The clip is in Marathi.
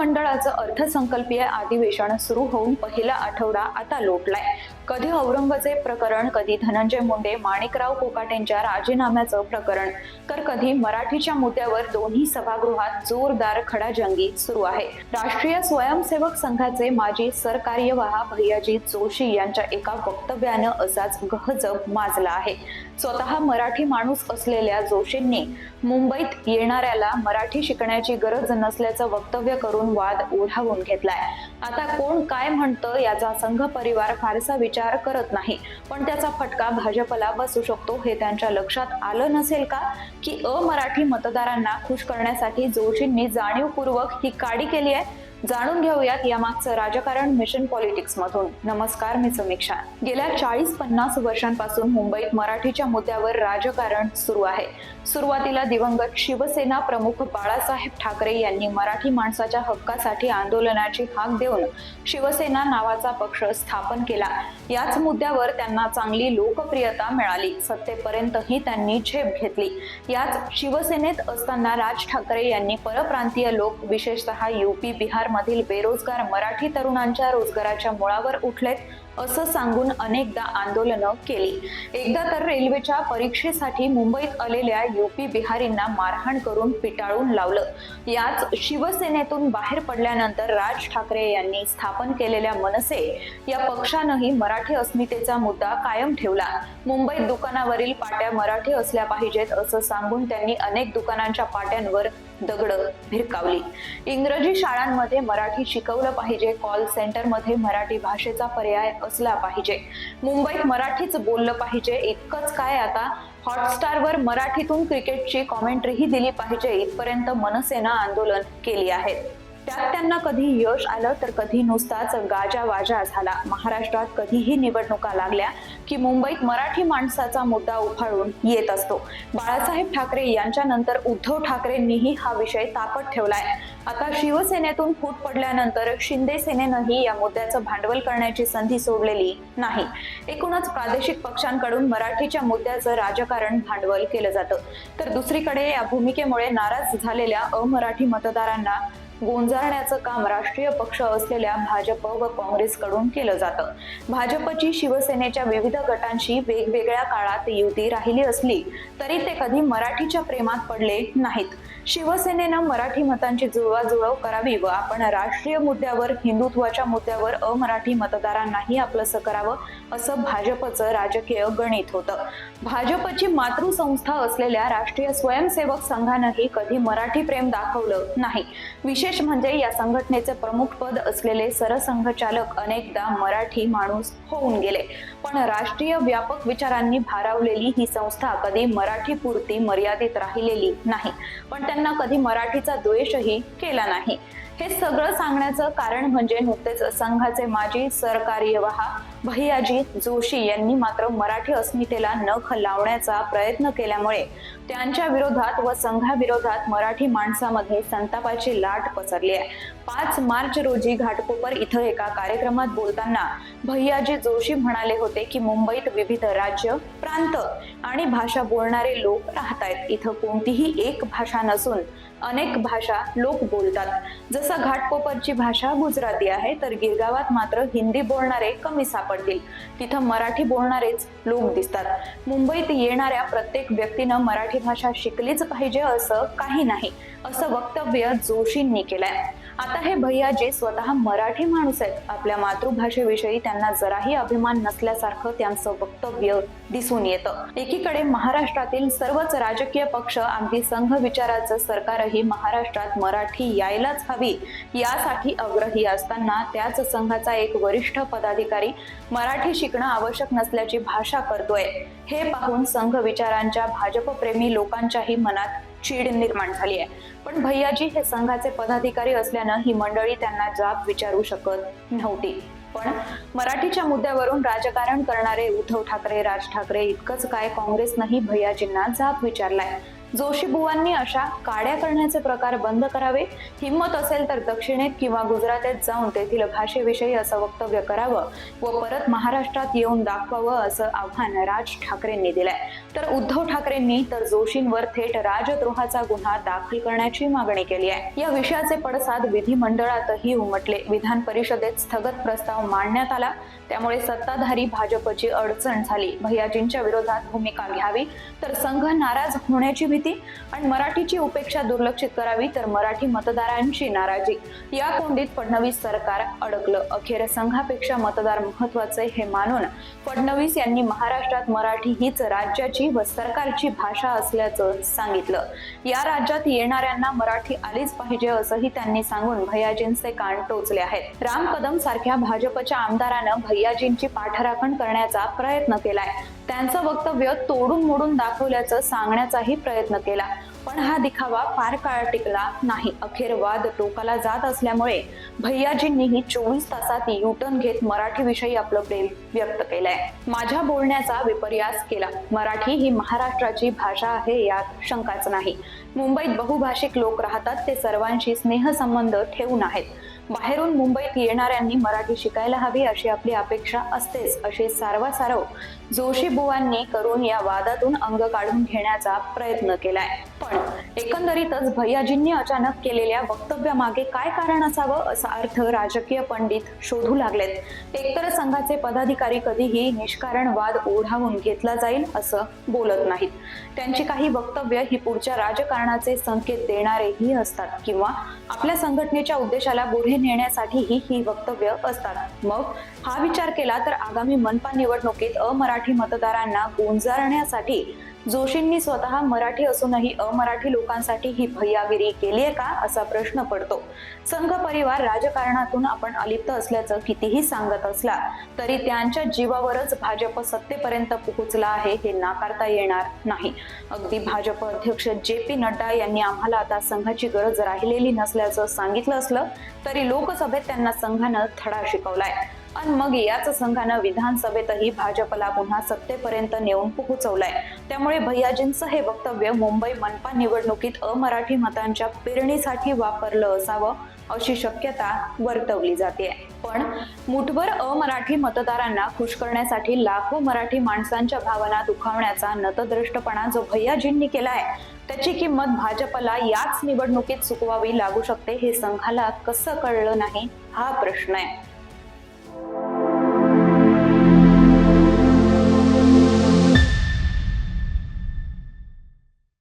विधिमंडळाचं अर्थसंकल्पीय अधिवेशन सुरू होऊन पहिला आठवडा आता लोटलाय. कधी औरंगजेब प्रकरण कधी धनंजय मुंडे माणिकराव कोकाटेंच्या राजीनाम्याचं प्रकरण तर कधी मराठीच्या मुद्द्यावर दोन्ही सभागृहात जोरदार खडाजंगी सुरू आहे. राष्ट्रीय स्वयंसेवक संघाचे माजी सरकार्यवाह भैयाजी जोशी यांच्या एका वक्तव्यानं असाच गहजब माजला आहे. स्वतः मराठी माणूस असलेल्या जोशींनी मुंबईत येणाऱ्याला मराठी शिकण्याची गरज नसल्याचं वक्तव्य करून वाद ओढावून घेतलाय. आता कोण काय म्हणतं याचा संघ परिवार फारसा विचार करत नाही. पण त्याचा फटका भाजपला बसू शकतो हे त्यांच्या लक्षात आलं नसेल का? की अमराठी मतदारांना खुश करण्यासाठी जोशींनी जाणीवपूर्वक ही काडी केली आहे? जाणून घेऊयात यामागचं राजकारण मिशन पॉलिटिक्स मधून नमस्कार मी समीक्षा. गेल्या चाळीस पन्नास वर्षांपासून मुंबईत मराठीच्या मुद्द्यावर राजकारण सुरू आहे. सुरुवातीला दिवंगत शिवसेना प्रमुख बाळासाहेब ठाकरे यांनी मराठी माणसाच्या हक्कासाठी आंदोलनाची हाक देऊन शिवसेना नावाचा पक्ष स्थापन केला. याच मुद्द्यावर त्यांना चांगली लोकप्रियता मिळाली. सत्तेपर्यंतही त्यांनी झेप घेतली. याच शिवसेनेत असताना राज ठाकरे यांनी परप्रांतीय लोक विशेषतः युपी बिहार मधील बेरोजगार मराठी तरुणांच्या रोजगाराच्या मुळावर उठलेत असं सांगून अनेकदा आंदोलनं केली. एकदा तर रेल्वेच्या परीक्षेसाठी मुंबईत आलेल्या युपी बिहारींना मारहाण करून पिटाळून लावलं. याच शिवसेनेतून बाहेर पडल्यानंतर राज ठाकरे यांनी स्थापन केलेल्या मनसे या पक्षानंही मराठी अस्मितेचा मुद्दा कायम ठेवला. मुंबईत दुकानावरील पाट्या मराठी असल्या पाहिजेत असं सांगून त्यांनी अनेक दुकानांच्या पाट्यांवर दगड भिरकावली. इंग्रजी शाळांमध्ये मराठी शिकवलं पाहिजे कॉल सेंटरमध्ये मराठी भाषेचा पर्याय असला पाहिजे. मुंबईत मराठीच बोललं पाहिजे इतकंच काय आता? हॉटस्टारवर मराठीतून क्रिकेटची कॉमेंट्रीही दिली पाहिजे इथपर्यंत मनसेनं आंदोलन केली आहेत त्यात त्यांना कधी यश आलं तर कधी नुसताच गाजा वाजा झाला. महाराष्ट्रात कधीही निवडणुका लागल्या की मुंबईत मराठी माणसाचा मुद्दा उफाळून येत असतो. बाळासाहेब ठाकरे यांच्यानंतर उद्धव ठाकरेंनीही हा विषय तापत ठेवलाय. आता शिवसेनेतून फूट पडल्यानंतर शिंदे सेनेनंही या मुद्द्याचं भांडवल करण्याची संधी सोडलेली नाही. एकूणच प्रादेशिक पक्षांकडून मराठीच्या मुद्द्याचं राजकारण भांडवल केलं जातं. तर दुसरीकडे या भूमिकेमुळे नाराज झालेल्या अमराठी मतदारांना गोंजाळण्याचं काम राष्ट्रीय पक्ष असलेल्या भाजप व काँग्रेसकडून केलं जातं. भाजपची शिवसेनेच्या विविध गटांशी वेगवेगळ्या काळात युती राहिली असली तरी ते कधी मराठीच्या प्रेमात पडले नाहीत. शिवसेनेनं मराठी मतांची जुळवाजुळव करावी व आपण राष्ट्रीय मुद्द्यावर हिंदुत्वाच्या मुद्द्यावर अमराठी मतदारांनाही आपलंसं करावं असं भाजपचं राजकीय गणित होतं. भाजपची मातृसंस्था असलेल्या राष्ट्रीय स्वयंसेवक संघानंही कधी मराठी प्रेम दाखवलं नाही. विशेष म्हणजे या संघटनेचे प्रमुख पद असलेले सरसंघचालक अनेकदा मराठी माणूस होऊन गेले. पण राष्ट्रीय व्यापक विचारांनी भारावलेली ही संस्था कधी मराठी पुरती मर्यादित राहिलेली नाही. पण त्यांना कधी मराठीचा द्वेषही केला नाही. हे सगळं सांगण्याचं कारण म्हणजे नुकतेच संघाचे माजी सरकार्यवाह भैयाजी जोशी यांनी मात्र मराठी अस्मितेला नख लावण्याचा प्रयत्न केल्यामुळे त्यांच्या विरोधात व संघाविरोधात मराठी माणसामध्ये संतापाची लाट पसरली आहे. पाच मार्च रोजी घाटकोपर इथं एका कार्यक्रमात बोलताना भैयाजी जोशी म्हणाले होते की मुंबईत विविध राज्य प्रांत आणि भाषा बोलणारे लोक राहत आहेत इथं कोणतीही एक भाषा नसून अनेक भाषा लोक बोलतात. जसं घाटकोपरची भाषा गुजराती आहे तर गिरगावात मात्र हिंदी बोलणारे कमी सापडतील. तिथं मराठी बोलणारेच लोक दिसतात. मुंबईत येणाऱ्या प्रत्येक व्यक्तीनं मराठी भाषा शिकलीच पाहिजे असं काही नाही असं वक्तव्य जोशींनी केलंय. आता हे भैया जे स्वतः मराठी माणूस आहेत आपल्या मातृभाषेविषयी त्यांना जराही अभिमान नसल्यासारखं त्यांचं वक्तव्य दिसून येतं. एकीकडे महाराष्ट्रातील सर्वच राजकीय पक्ष अगदी संघ विचाराचं सरकारही महाराष्ट्रात मराठी यायलाच हवी यासाठी आग्रही असताना त्याच संघाचा एक वरिष्ठ पदाधिकारी मराठी शिकणं आवश्यक नसल्याची भाषा करतोय. हे पाहून संघ विचारांच्या भाजपप्रेमी लोकांच्याही मनात चीड निर्माण झाली आहे. पण भैयाजी हे संघाचे पदाधिकारी असल्यानं ही मंडळी त्यांना जाब विचारू शकत नव्हती. पण मराठीच्या मुद्द्यावरून राजकारण करणारे उद्धव ठाकरे राज ठाकरे इतकंच काय काँग्रेसनंही भैयाजींना जाब विचारलाय. जोशी बुवांनी अशा काड्या करण्याचे प्रकार बंद करावे. हिंमत असेल तर दक्षिणेत किंवा गुजरातेत जाऊन तेथील भाषेविषयी असं वक्तव्य करावं व परत महाराष्ट्रात येऊन दाखवावं असं आव्हान राज ठाकरेंनी दिलंय. तर उद्धव ठाकरेंनी तर जोशींवर थेट राजद्रोहाचा गुन्हा दाखल करण्याची मागणी केली आहे. या विषयाचे पडसाद विधिमंडळातही उमटले. विधान परिषदेत स्थगत प्रस्ताव मांडण्यात आला. त्यामुळे सत्ताधारी भाजपची अडचण झाली. भैयाजींच्या विरोधात भूमिका घ्यावी. तर संघ नाराज होण्याची भीती आणि मराठीची उपेक्षा दुर्लक्षित करावी तर मराठी मतदारांची नाराजी. या कोंडीत फडणवीस सरकार अडकलं. अखेर संघापेक्षा मतदार महत्त्वाचे हे मानून फडणवीस यांनी महाराष्ट्रात मराठी हीच राज्याची व सरकारची भाषा असल्याचं सांगितलं. या राज्यात येणाऱ्यांना मराठी आलीच पाहिजे असंही त्यांनी सांगून भैयाजींचे कान टोचले आहेत. राम कदम सारख्या भाजपच्या आमदारानं भैयाजींची पाठराखण करण्याचा प्रयत्न केलाय. त्यांचं वक्तव्य तोडून मोडून दाखवल्याचं सांगण्याचाही प्रयत्न केला. पण हा दिखावा फार काळ टिकला नाही. अखेर वाद टोकाला जात असल्यामुळे भैयाजींनीही चोवीस तासात युटर्न घेत मराठीविषयी आपलं प्रेम व्यक्त केलंय. माझ्या बोलण्याचा विपर्यास केला. मराठी ही महाराष्ट्राची भाषा आहे यात शंकाच नाही. मुंबईत बहुभाषिक लोक राहतात ते सर्वांशी स्नेहसंबंध ठेवून आहेत. बाहेरून मुंबईत येणाऱ्यांनी मराठी शिकायला हवी अशी आपली अपेक्षा असतेच असे सारवासारव जोशी बुवांनी करून या वादातून अंग काढून घेण्याचा प्रयत्न केलाय. पण एकंदरीतच भैयाजींनी अचानक केलेल्या वक्तव्यामागे काय कारण असावं असा अर्थ राजकीय पंडित शोधू लागलेत. एकतर संघाचे पदाधिकारी कधीही निष्कारण वाद ओढावून घेतला जाईल असं बोलत नाहीत. त्यांची काही वक्तव्य ही पुढच्या राजकारण राजकारणाचे संकेत देणारेही असतात किंवा आपल्या संघटनेच्या उद्देशाला पुढे नेण्यासाठीही ही वक्तव्य असतात. मग हा विचार केला तर आगामी मनपा निवडणुकीत अमराठी मतदारांना गुंजारण्यासाठी जोशींनी स्वतः मराठी असूनही अमराठी लोकांसाठी ही भैयागिरी केली आहे का असा प्रश्न पडतो. संघ परिवार राजकारणातून आपण अलिप्त असल्याचं कितीही सांगत असला तरी त्यांच्या जीवावरच भाजप सत्तेपर्यंत पोहोचला आहे हे नाकारता येणार नाही. अगदी भाजप अध्यक्ष जे पी नड्डा यांनी आम्हाला आता संघाची गरज राहिलेली नसल्याचं सांगितलं असलं तरी लोकसभेत त्यांना संघानं धडा शिकवलाय. आणि मग याच संघानं विधानसभेतही भाजपला पुन्हा सत्तेपर्यंत नेऊन पोहोचवलाय. त्यामुळे भैयाजींचं हे वक्तव्य मुंबई मनपा निवडणुकीत अमराठी मतांच्या पेरणीसाठी वापरलं असावं अशी शक्यता वर्तवली जाते. पण मुठभर अमराठी मतदारांना खुश करण्यासाठी लाखो मराठी माणसांच्या भावना दुखावण्याचा नतद्रष्टपणा जो भैयाजींनी केलाय त्याची किंमत भाजपला याच निवडणुकीत चुकवावी लागू शकते हे संघाला कसं कळलं नाही हा प्रश्न आहे.